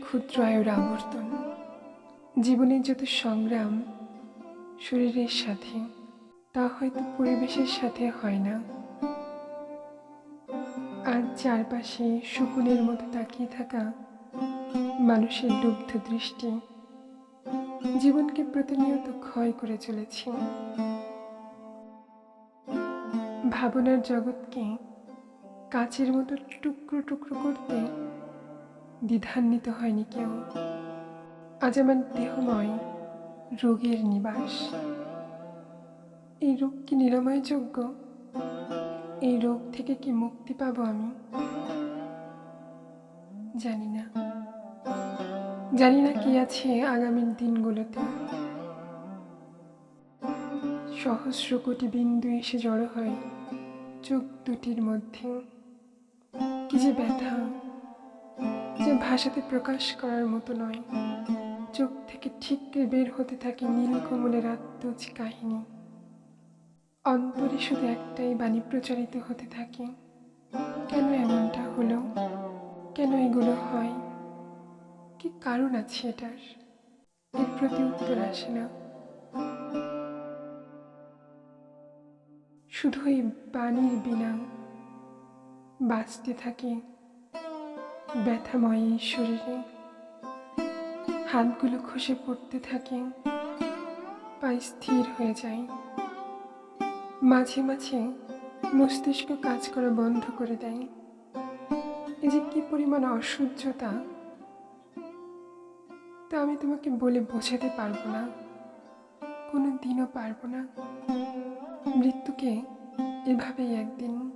ক্ষুদ্র আয়ুর আবর্তন। জীবনের যত সংগ্রাম শরীরের সাথে, তা হয়তো পরিবেশের সাথে হয় না। আর চারপাশে শকুনের মতো তাকিয়ে থাকা মানুষের লুব্ধ দৃষ্টি জীবনকে প্রতিনিয়ত ক্ষয় করে চলেছে। ভাবনার জগৎকে কাচের মতো টুকরো টুকরো করতে দ্বিধান্বিত হয়নি কেউ। আজ আমার দেহময় রোগের নিবাস। এই রোগ কি নিরাময়যোগ্য? এই রোগ থেকে কি মুক্তি পাবো আমি? জানি না। জানি না কি আছে আগামীর দিনগুলোতে। সহস্র কোটি বিন্দু এসে জড়ো হয় চোখ দুটির মধ্যে। কি যে ব্যথা, যে ভাষাতে প্রকাশ করার মতো নয়। চোখ থেকে ঠিকরে বের হতে থাকে নীল কমলের আত্মজ কাহিনী। অন্তরে শুধু একটাই বাণী প্রচারিত হতে থাকে, কেন এমনটা হলো? কেন এগুলো হয়? কি কারণ আছে এটার? এর প্রতি উত্তর আসে না। শুধু এই বাণীর বিনা বাঁচতে থাকি। ব্যথাময় শরীরে। হাতগুলো খসে পড়তে থাকে। পায়ে স্থির হয়ে যায় মাঝে মাঝে মস্তিষ্ক কাজ করা বন্ধ করে দেয়। এই যে কি পরিমাণ অসহ্যতা। তা আমি তোমাকে বলে বোঝাতে পারব না। কোনো দিনও পারব না। মৃত্যুকে এভাবেই একদিন